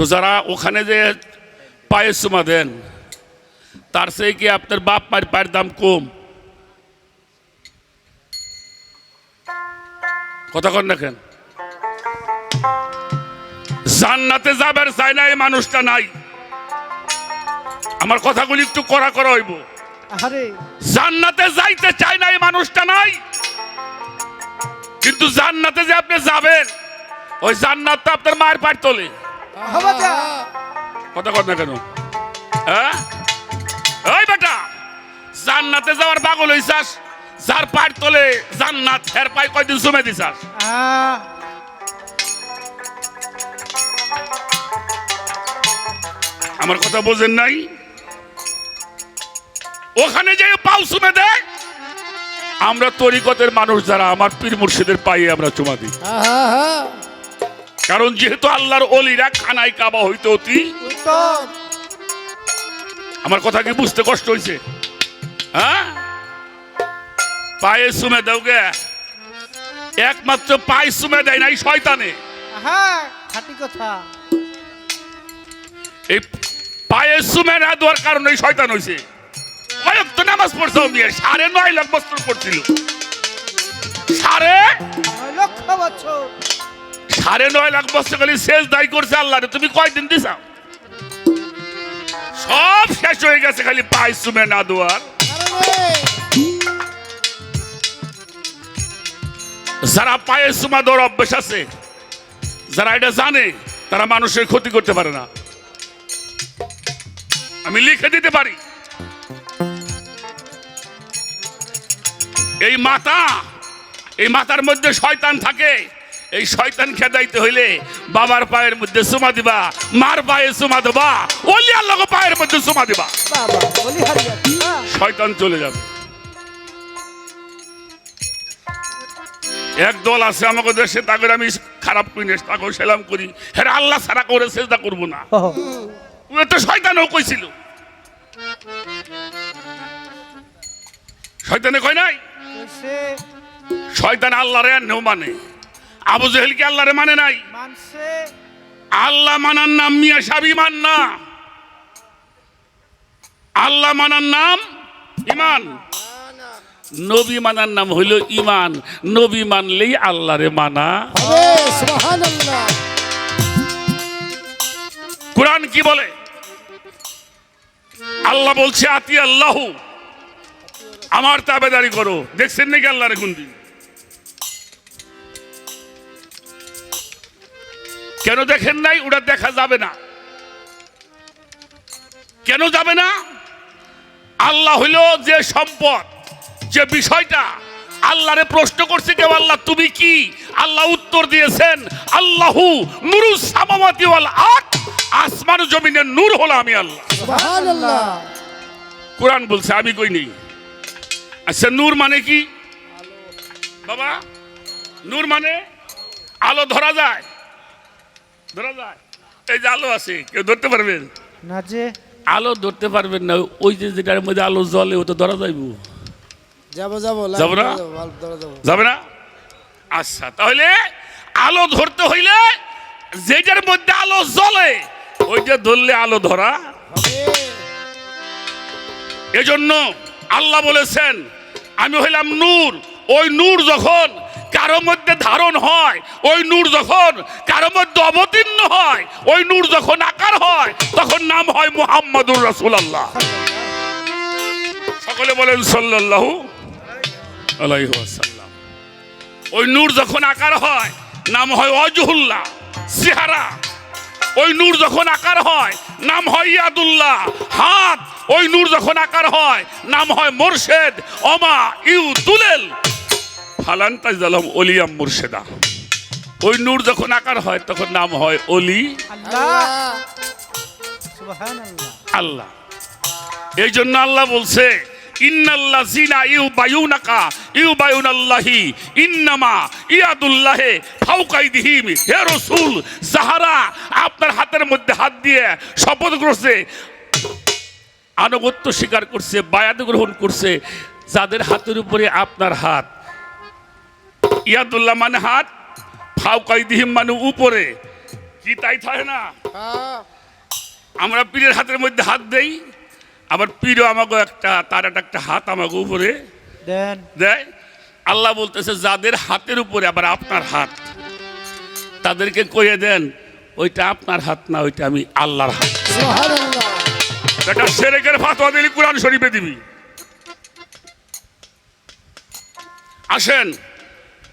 তো যারা ওখানে যে পায়ে চুমা দেন তার চেয়ে কি আপনার বাপ মায়ের পায়ের দাম কম? কথা কন দেখেন জান্নাতে যাবার চাই না এই মানুষটা নাই। আমার কথাগুলি একটু করা করা হইব। জান্নাতে যাইতে চায় না এই মানুষটা নাই। কিন্তু জান্নাতে যে আপনি যাবেন ওই জান্নাত তো আপনার মায়ের পায়ের তোলে। কথা কর না কেন? হ্যাঁ? ওই বেটা জান্নাতে যাওয়ার পাগল হইছাস যার পায়ের তোলে জান্নাত হের পায়ে কয়দিন জমে দিছাস? আমার কথা বোঝেন নাই? ওখানে যে পাও চুমে দেয় আমরা তরিকতের মানুষ যারা আমার পীর মুর্শিদের পায়ে আমরা চুমা দিই। কারণ যেহেতু আল্লাহর অলিরা খানায় কাবা হইতে অতি আমার কথা কি বুঝতে কষ্ট হয়েছে হ্যাঁ? পায়ে সুমে দেও গে। একমাত্র পায়ে সুমে দেয় নাই শয়তানে। খাটি কথা। এই পায়ে চুমে না দেওয়ার কারণে শয়তান হয়েছে কয়েক তো নামাজ পড়ছে সাড়ে নয় লাখ বছর পড়ছিল। সাড়ে লক্ষ বছর। সাড়ে নয় লাখ বছর খালি শেষ দায়ী করছে আল্লাহ তুমি কয়দিন দিছাও? সব শেষ হয়ে গেছে খালি পায়ে চুমে না দেওয়ার। যারা পায়ে চুমা দেওয়ার অভ্যেস আছে, যারা এটা জানে, তারা মানুষের ক্ষতি করতে পারে না। আমি লিখে দিতে পারি। এই মাথা, এই মাথার মধ্যে শয়তান থাকে এই শয়তান খেদাইতে হইলে বাবার পায়ের মধ্যে চুমা দিবা মার পায়ে চুমা দেবা ওলি আল্লাহ পায়ের মধ্যে চুমা দিবা। শয়তান চলে যাবে। এক দল আছে আমাকে দেশে তাকে আমি খারাপ করি না তাকে সেলাম করি। হ্যাঁ আল্লাহ ছাড়া করে চেষ্টা করব না। তো শয়তানও কইছিল। শয়তানে কয় নাই? শয়তান আল্লাহরে নেও মানে। আবু জেহেলকে আল্লাহরে মানে নাই? আল্লাহ মানার নাম মিয়া সাবি মান না। আল্লাহ মানার নাম ইমান। নবী মানার নাম হইল ইমান। নবী মানলেই আল্লাহরে মানা। কোরআন কি বলে? আল্লাহ বলছে আতি আল্লাহ আমার তাবেদারি করো। দেখছেন নাকি আল্লাহরে কোনদিন কেন দেখেন নাই? ওটা দেখা যাবে না। কেন যাবে না? আল্লাহ হইল যে সম্পদ যে বিষয়টা। আল্লাহরে প্রশ্ন করছে কেউ আল্লাহ তুমি কি? আল্লাহ উত্তর দিয়েছেন আল্লাহু নুরু সামাওয়াতি ওয়াল আসমান জমিনের নূর হলো আমি আল্লাহ। কোরআন বলছে আমি কই নেই? আচ্ছা নূর মানে কি? বাবা নূর মানে আলো ধরা যায়। ধরা যায় এই যে আলো আছে কেউ ধরতে পারবেন? না যে। আলো ধরতে পারবেন না ওই যে যেটার মধ্যে আলো জ্বলে ও তো ধরা যাইব। যাব যাব যাব না? ধরা যাব। যাবে না? আচ্ছা তাহলে আলো ধরতে হইলে যেটার মধ্যে আলো জ্বলে ওইটা ধরলে আলো ধরা এজন্য আল্লাহ বলেছেন আমি হইলাম নূর। ওই নূর যখন কারও মধ্যে ধারণ হয়, ওই নূর যখন কারও মধ্যে অবতীর্ণ হয়, ওই নূর যখন আকার হয়, তখন নাম হয় মুহাম্মাদুর রাসূলুল্লাহ। সকলে বলেন সাল্লাল্লাহু আলাইহি ওয়াসাল্লাম। ওই নূর যখন আকার হয়, নাম হয় অজহুল্লাহ সিহারা। ওই নূর যখন আকার হয়, নাম হয় ইয়াদুল্লাহ, হাত। ওই নূর যখন আকার হয়, নাম হয় মোরশেদ অমা ইউ তুলেল ফালান তাজদালাম অলিয়াম মুর্শেদা। ওই নূর যখন আকার হয় তখন নাম হয় অলি। আল্লাহ। আল্লাহ। এই জন্য আল্লাহ বলছে আপনার হাতের মধ্যে হাত দিয়ে শপথ করছে আনুগত্য স্বীকার করছে বায়াত গ্রহণ করছে যাদের হাতের উপরে আপনার হাত ইয়াদুল্লাহ মানে হাত ফাউকাইদিহিম মানে উপরে। কি তাই থাকে না? হ্যাঁ। আমরা পীরের হাতের মধ্যে হাত দেই আবার পীরও আমাকে একটা তার একটা একটা হাত আমাকে উপরে দেয়। আল্লাহ বলতেছে যাদের হাতের উপরে আবার আপনার হাত তাদেরকে কয়ে দেন ওইটা আপনার হাত না ওইটা আমি আল্লাহর হাত। এটা সেরেকের ফাতোয়া দিলি কোরআন শরীফে দিবি। আসেন।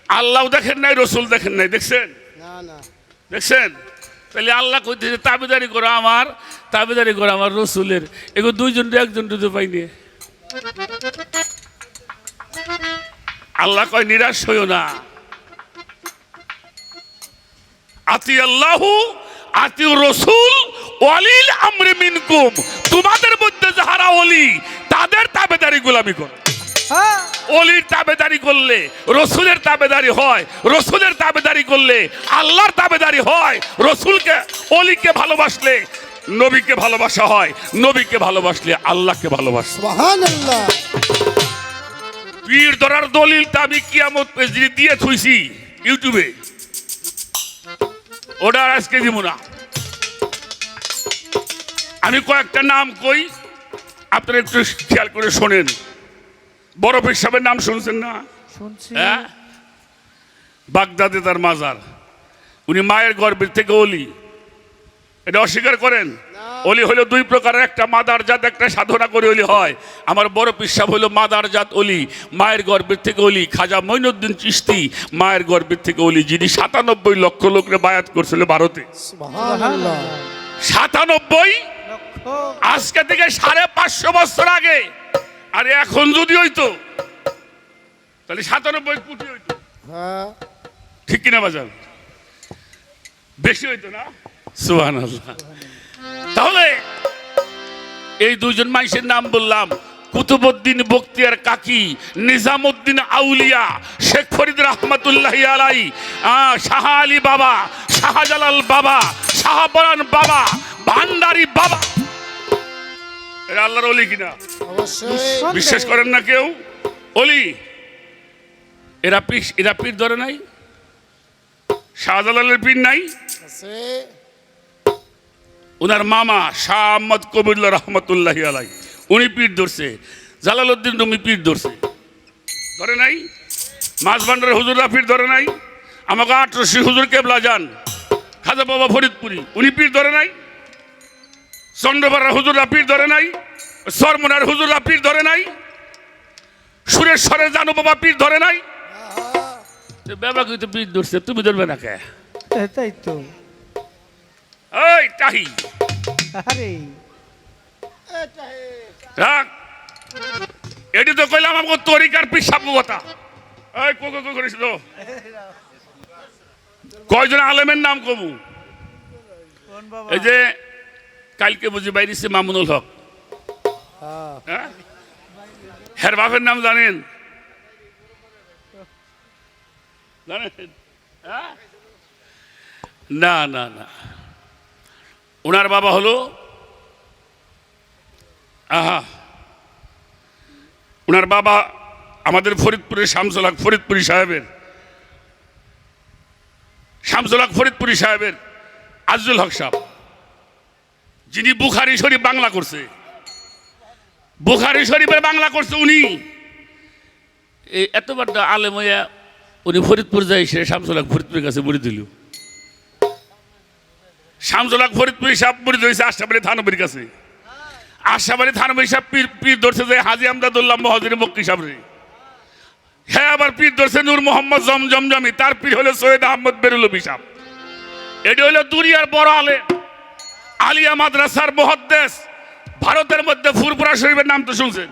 আল্লাহ দেখেন নাই রসুল দেখেন নাই দেখছেন? দেখছেন? তাহলে আল্লাহ কইতেছে তাবেদারি করো আমার তাবেদারি করো আমার রসুলের। এগুলো দুইজন একজন দুটো পাইনি আল্লাহ কয় নিরাশ হইও না। আতি আল্লাহু আতি রসুল ওয়ালিল আমরে মিনকুম। তোমাদের মধ্যে যাহারা অলি তাদের তাবেদারি গোলামি করো অলির তাবেদারি করলে রসুলের তাবেদারি হয় রসুলের তাবেদারি করলে আল্লাহর তাবেদারি হয়। রসুলকে অলিকে ভালোবাসলে নবীকে ভালোবাসা হয় নবীকে ভালোবাসলে আল্লাহকে ভালোবাসে। পীর ধরার দলিল তা আমি কিয়ামত দিয়ে থুইছি ইউটিউবে। ওটা আজকে দিব না। আমি কয়েকটা নাম কই আপনারা একটু খেয়াল করে শোনেন। বড় সাহেবের নাম শুনছেন না? শুনছি। হ্যাঁ? বাগদাদে তার মাজার। উনি মায়ের গর্ভের থেকে অলি। এটা অস্বীকার করেন? অলি হলো দুই প্রকারের একটা মাদার জাত একটা সাধনা করে অলি হয়। আমার বড় পিসাব হলো মাদার জাত অলি মায়ের গর্ভের থেকে অলি। খাজা মঈনুদ্দিন চিস্তি মায়ের গর্ভের থেকে অলি যিনি সাতানব্বই লক্ষ লোকরে বায়াত করছিল ভারতে। সাতানব্বই? আজকে থেকে সাড়ে পাঁচশো বছর আগে আরে এখন যদি হইতো তাহলে সাতানব্বই কোটি হইতো। হ্যাঁ। ঠিক কিনা বাজার? বেশি হইতো না? সুহান তাহলে এই দুজন মানুষের নাম বললাম কুতুবুদ্দিন বক্তিয়ার কাকি নিজামুদ্দিন আউলিয়া শেখ ফরিদ রহমতুল্লাহ আলাই শাহ আলী বাবা শাহজালাল বাবা শাহপরান বাবা ভান্ডারি বাবা। এরা আল্লাহর অলি কিনা? বিশ্বাস করেন না কেউ? অলি এরা পিস এরা পীর ধরে নাই? শাহজালালের পীর নাই? আছে। ওনার মামা শাহ আহমদ কবিরুল্লাহ রহমতুল্লাহ আলাই উনি পীর ধরছে। জালালউদ্দিন রুমি পীর ধরছে। ধরে নাই? মাছ ভান্ডারের হুজুররা পীর ধরে নাই? আমাকে আটরশি হুজুর কেবলা যান। খাজা বাবা ফরিদপুরি। উনি পীর ধরে নাই? চন্দ্রপাড়ার হুজুররা পীর ধরে নাই সরমনার হুজুররা পীর ধরে নাই সুরেশ্বরের জানু বাবা পীর ধরে নাই। বাবা কিন্তু পীর ধরছে তুমি ধরবে না কে? তাই তো। ওই টাহি আরে রাখ। এটি তো কইলাম আমাকে তরিকার পিসাব কথা। এই কোকো কো করিস তো। কয়জন আলেমের নাম বাবা? এই যে কালকে বুঝি বাইরেছে মামুনুল হক। হ্যাঁ? বাপের নাম জানেন? হ্যাঁ? না না না। ওনার বাবা হলো? আহা। ওনার বাবা আমাদের ফরিদপুরের শামসুলাক ফরিদপুরি সাহেবের। শামসুলাক ফরিদপুরি সাহেবের আজুল হক সাহেব। যিনি বুখারি শরীফ বাংলা করছে। বুখারি শরীফের বাংলা করছে উনি। এই এতবার আলেম হইয়া উনি ফরিদপুর যাই, সে শামসুলাক ফরিদপুরের কাছে বুড়ি দিল। শামসুলাক ফরিদপুর সাহেব বুড়ি ধরেছে আশাবাড়ি থানবির কাছে। আশাবাড়ি থানবির সাহেব পীর পীর ধরছে যে হাজি আমদাদুল্লাহ মহাজির মক্কি সাহেব হ্যাঁ আবার পীর ধরছে নূর মোহাম্মদ জমজমজমি, তার পীর হলো সৈয়দ আহমদ বেরুলবি সাহেব। এটি হলো দুনিয়ার বড় আলেম। আলিয়া মাদ্রাসার মহাদ্দেশ ভারতের মধ্যে ফুরপুরা শরীফের নাম তো শুনছেন?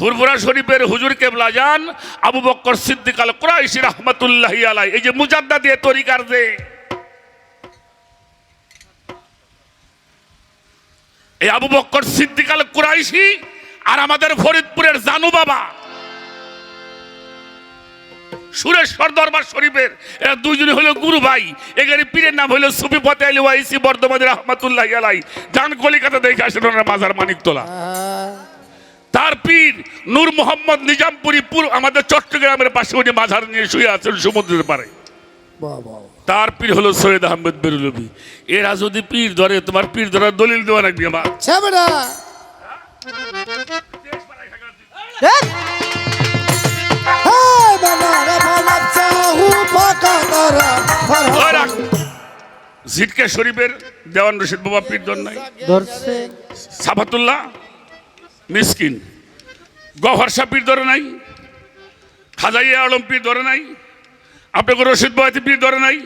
ফুরফুরা শরীফের হুজুর কেবলা যান আবু বক্কর সিদ্দিক আল কুরাইশি রহমতুল্লাহ আলাই এই যে মুজাদ্দা দিয়ে তরিকার যে। এই আবু বক্কর সিদ্দিক আল কুরাইশি আর আমাদের ফরিদপুরের জানু বাবা। সুরেশ্বর দরবার শরীফের এরা দুইজনে হলো গুরু ভাই। এখানে পীরের নাম হলো সুফি ফতে আলী ওয়াইসি বর্ধমান রহমতুল্লাহ আলাই যান কলিকাতা দেখে আসেন ওনার মাজার মানিকতলা। তার পীর নূর মোহাম্মদ নিজামপুরি পুর আমাদের চট্টগ্রামের পাশে উনি মাঝার নিয়ে শুয়ে আছেন সমুদ্রের পারে তার পীর হলো সৈয়দ আহমেদ বেরুলবি এরা যদি পীর ধরে তোমার পীর ধরার দলিল দেওয়া রাখবি আমার। বাবা বাবা জিটকে শরীফের দেওয়ান রশিদ বাবা পীর ধর নাই। সাফাতুল্লাহ মিসকিন। গহর শাহ পীর ধরে নাই। খাজাইয়া আলম পীর ধরে নাই। আপনাকে রশিদ বয়াতি পীর ধরে নাই।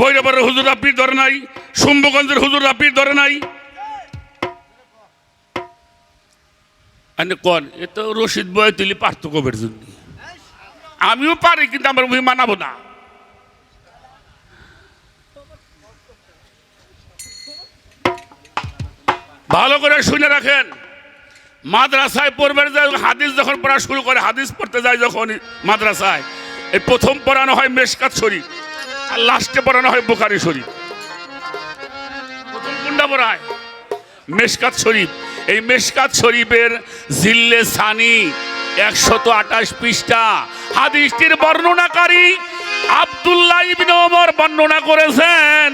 বৈরবের হুজুরা পীর ধরে নাই। শুম্ভগঞ্জের হুজুরা পীর ধরে নাই। কন? এ তো রশিদ বয় তুলি জন্য আমিও পারি কিন্তু আমার মানাবো না। ভালো করে শুনে রাখেন। মাদ্রাসায় পড়বে যে হাদিস যখন পড়া শুরু করে, হাদিস পড়তে যায় যখন মাদ্রাসায়। এই প্রথম পড়ানো হয় মেশকাত শরীফ, আর লাস্টে পড়ানো হয় বোকারি শরীফ। প্রথম কোনটা পড়ায়? মেশকাত শরীফ। এই মেশকাত শরীফের জিল্লে সানি একশত আঠাশ পৃষ্ঠা। হাদিসটির বর্ণনাকারী আব্দুল্লাহ ইবনে ওমর বর্ণনা করেছেন,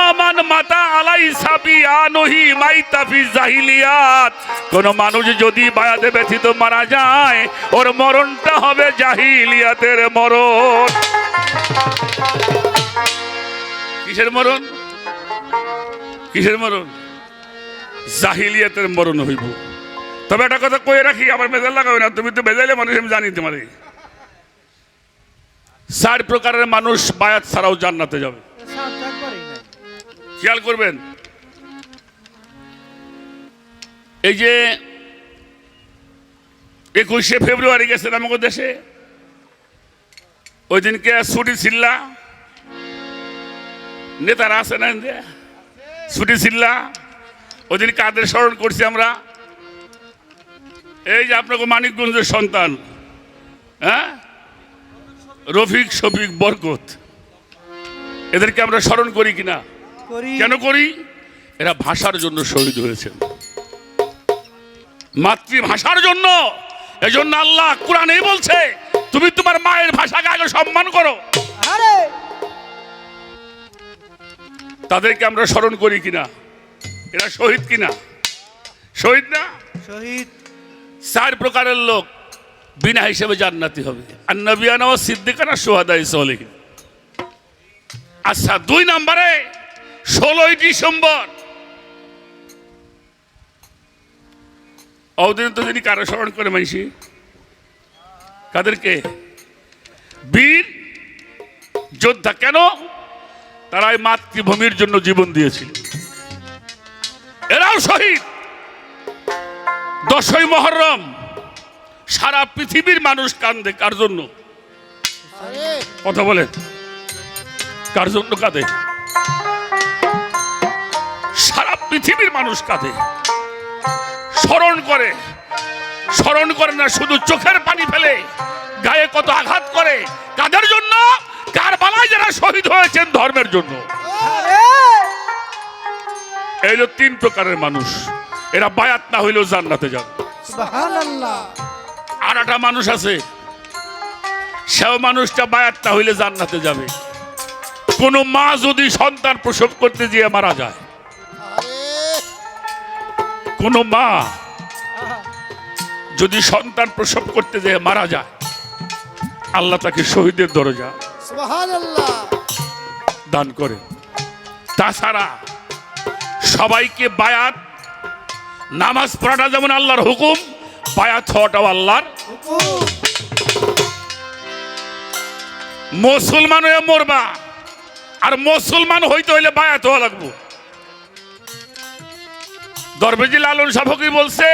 অমান মাতা আলাই সাবি আনহি মাইতা ফি জাহিলিয়াত। কোন মানুষ যদি বায়াতে ব্যথিত মারা যায়, ওর মরণটা হবে জাহিলিয়াতের মরণ। কিসের মরণ? কিসের মরণ? জাহিলিয়াতের মরণ হইব। তবে একটা কথা কয়ে রাখি, আমার মেজাল লাগাবে না, তুমি তো বেজাইলে মানুষ, আমি জানি তোমারে। চার প্রকারের মানুষ বায়াত ছাড়াও জান্নাতে যাবে। খেয়াল করবেন? এই যে একুশে ফেব্রুয়ারি গেছেন আমাদের দেশে? ওই দিনকে ছুটি ছিল্লা নেতারা আছে না? ছুটি ছিল্লা ওই দিন কাদের স্মরণ করছি আমরা। এই যে আপনাকে মানিকগঞ্জের সন্তান। হ্যাঁ? রফিক শফিক বরকত। এদেরকে আমরা স্মরণ করি কিনা করি। কেন করি? এরা ভাষার জন্য শহীদ হয়েছেন। মাতৃভাষার জন্য। এজন্য আল্লাহ কোরআনেই বলছে তুমি তোমার মায়ের ভাষাকে আগে সম্মান করো। তাদেরকে আমরা স্মরণ করি কিনা এরা শহীদ কিনা শহীদ না? শহীদ। চার প্রকারের লোক। বিনা হিসেবে জান্নাতি হবে। আর নবিয়ানা ও সিদ্দিকানা সোহাদা সলিহীন। আচ্ছা দুই নম্বরে ষোলোই ডিসেম্বর। অদিন তো যিনি কারও স্মরণ করে মাইসি কাদেরকে? বীর যোদ্ধা কেন? তারা এই মাতৃভূমির জন্য জীবন দিয়েছিল। এরাও শহীদ। দশই মহরম। সারা পৃথিবীর মানুষ কান্দে, কার জন্য? কথা বলেন কার জন্য কাঁদে? সারা পৃথিবীর মানুষ কাঁদে। স্মরণ করে। স্মরণ করে না, শুধু চোখের পানি ফেলে। গায়ে কত আঘাত করে। কাদের জন্য? কার বালায় যারা শহীদ হয়েছেন ধর্মের জন্য। এই তিন প্রকারের মানুষ। এরা বায়াত না হইলেও জান্নাতে যাবে। সুবহানাল্লাহ মানুষ আছে। সেও মানুষটা বায়াত না হইলে জান্নাতে যাবে। কোনো মা যদি সন্তান প্রসব করতে গিয়ে মারা যায় কোনো মা যদি সন্তান প্রসব করতে যেয়ে মারা যায় আল্লাহ তাকে শহীদের দরজা দান করে। তাছাড়া সবাইকে বায়াত নামাজ পড়াটা যেমন আল্লাহর হুকুম বায়াত হওয়াটাও আল্লাহর। মুসলমান হয়ে মরবা, আর মুসলমান হইতে হইলে বায়াত হওয়া লাগবো। দরবেজি লালন সাফকি বলছে,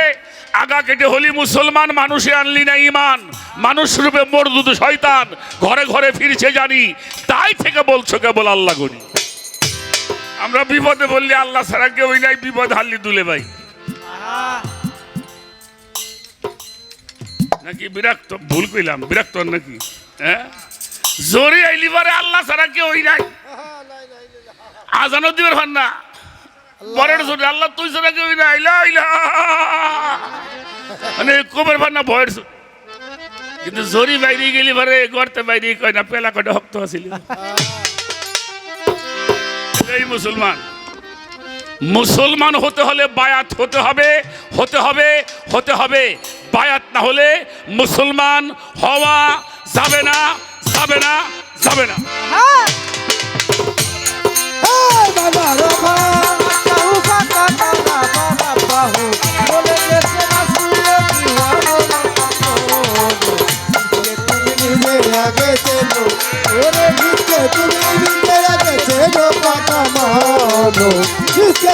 আগা কেটে হলি মুসলমান, মানুষে আনলি না ইমান মানুষ রূপে মরদুদ শয়তান, ঘরে ঘরে ফিরছে জানি, তাই থেকে বলছো কেবল আল্লাহ গনি আমরা বিপদে বললি আল্লাহ ছাড়া কেউ নাই, বিপদ হারলি দুলে ভাই। নাকি বিরক্ত? ভুল কইলাম, বিরক্ত নাকি? হ্যাঁ? জোরে আইলি পারে, আল্লাহ ছাড়া কেউ নাই। আজানো দিবের হন না। পরের জোরে, আল্লাহ তুই ছাড়া কেউ নাই। মানে কবের ভান না, ভয়ের কিন্তু জরি বাইরে গেলি পারে গড়তে বাইরে কয় না, পেলা কটা হক্ত আছিল। এই মুসলমান মুসলমান হতে হলে বায়াত হতে হবে হতে হবে হতে হবে। বায়াত না হলে মুসলমান হওয়া যাবে না যাবে না যাবে না।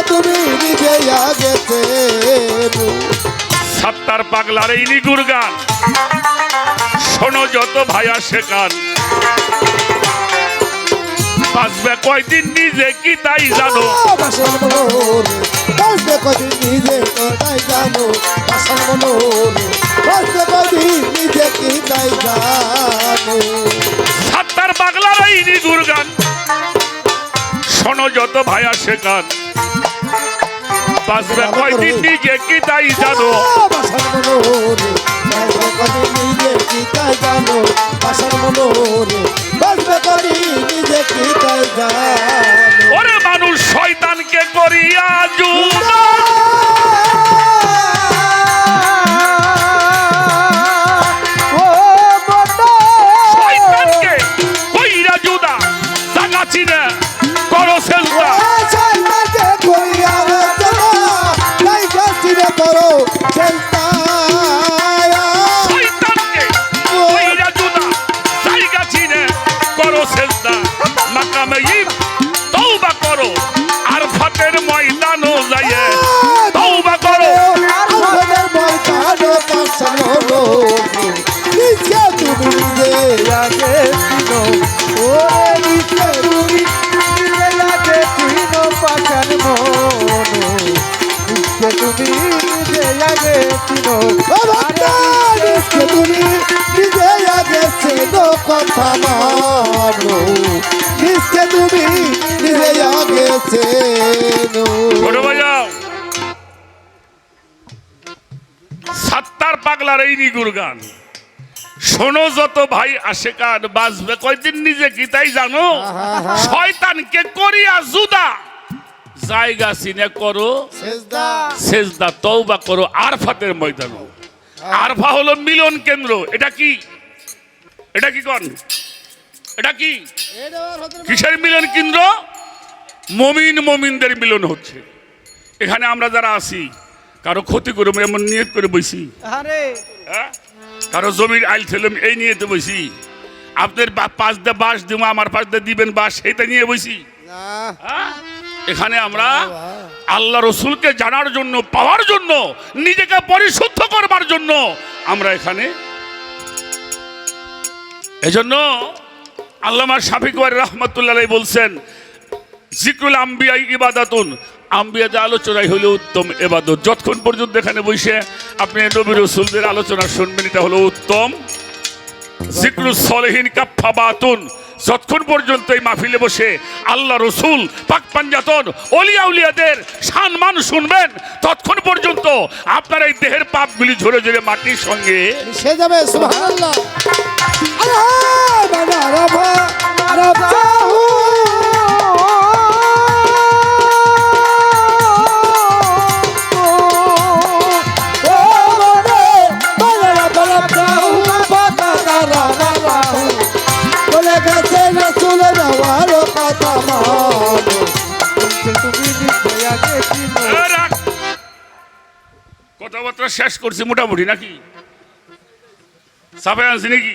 তুমি নিজে আগে সাত্তার পাগলার এই নিগুর গান। শোনো যত ভাইয়া শেখান বাঁচবে কয়দিন নিজে কি তাই জানো? বাসন মনোরে বাসবে কদিন নিজে তাই জানো? বাসন মনোরে বাসবে কদিন নিজে কি তাই জানো? সাত্তার পাগলার এই নিগুর গান। শোনো যত ভাইয়া শেখান বাঁচবে কয়দিন নিজে কি তাই জানো বাসবে কদিন নিজে কি তাই জানো মনোরে বাসবে কদিন নিজে কি তাই জানো? ওরে মানুষ শয়তানকে করিয়া ময়দানও যাইয়ে সাত্তার পাগলার এই নিগুর গান। শোনো যত ভাই আসে কান বাঁচবে কয়দিন নিজে কি তাই জানো? শয়তানকে করিয়া জুদা। জায়গা চিনে করো সেজদা। সেজদা তওবা করো আরফাতের ময়দান। আরফা হলো মিলন কেন্দ্র। এটা কি? এটা কি কন? এটা কি? কিসের মিলন কেন্দ্র? মমিন মমিনদের মিলন হচ্ছে। এখানে আমরা যারা আছি কারও ক্ষতি করব এমন নিয়ত করে আরে হ্যাঁ? কারও জমির আইল ঠেলাম এই নিয়ে তো বইছি। আপনার পাঁচ দে বাস দিব আমার পাঁচ দে দিবেন বাস সেইটা নিয়ে না। হ্যাঁ? এখানে আমরা আল্লাহ রসুলকে জানার জন্য পাওয়ার জন্য নিজেকে পরিশুদ্ধ করবার জন্য আমরা এখানে এজন্য আল্লামা শাফিক ওয়ার রহমতুল্লাহ বলছেন জিকুল আম্বিয়াই ইবাদাতুন আম্বিয়াদের আলোচনাই হলো উত্তম এবাদত। যতক্ষণ পর্যন্ত এখানে বসে আপনি নবী রসুলদের আলোচনা শুনবেন, এটা হলো উত্তম। সলেহীন কাফা বাতুন। যতক্ষণ পর্যন্ত এই মাহফিলে বসে আল্লাহ রসুল, পাক পাঞ্জাতন, অলিয়া উলিয়াদের সম্মান শুনবেন, ততক্ষণ পর্যন্ত আপনার এই দেহের পাপগুলি ঝরে ঝরে মাটির সঙ্গে সে যাবে, সুবহানাল্লাহ। কথাবার্তা শেষ করছি মোটামুটি নাকি? সাফে আনছি নাকি?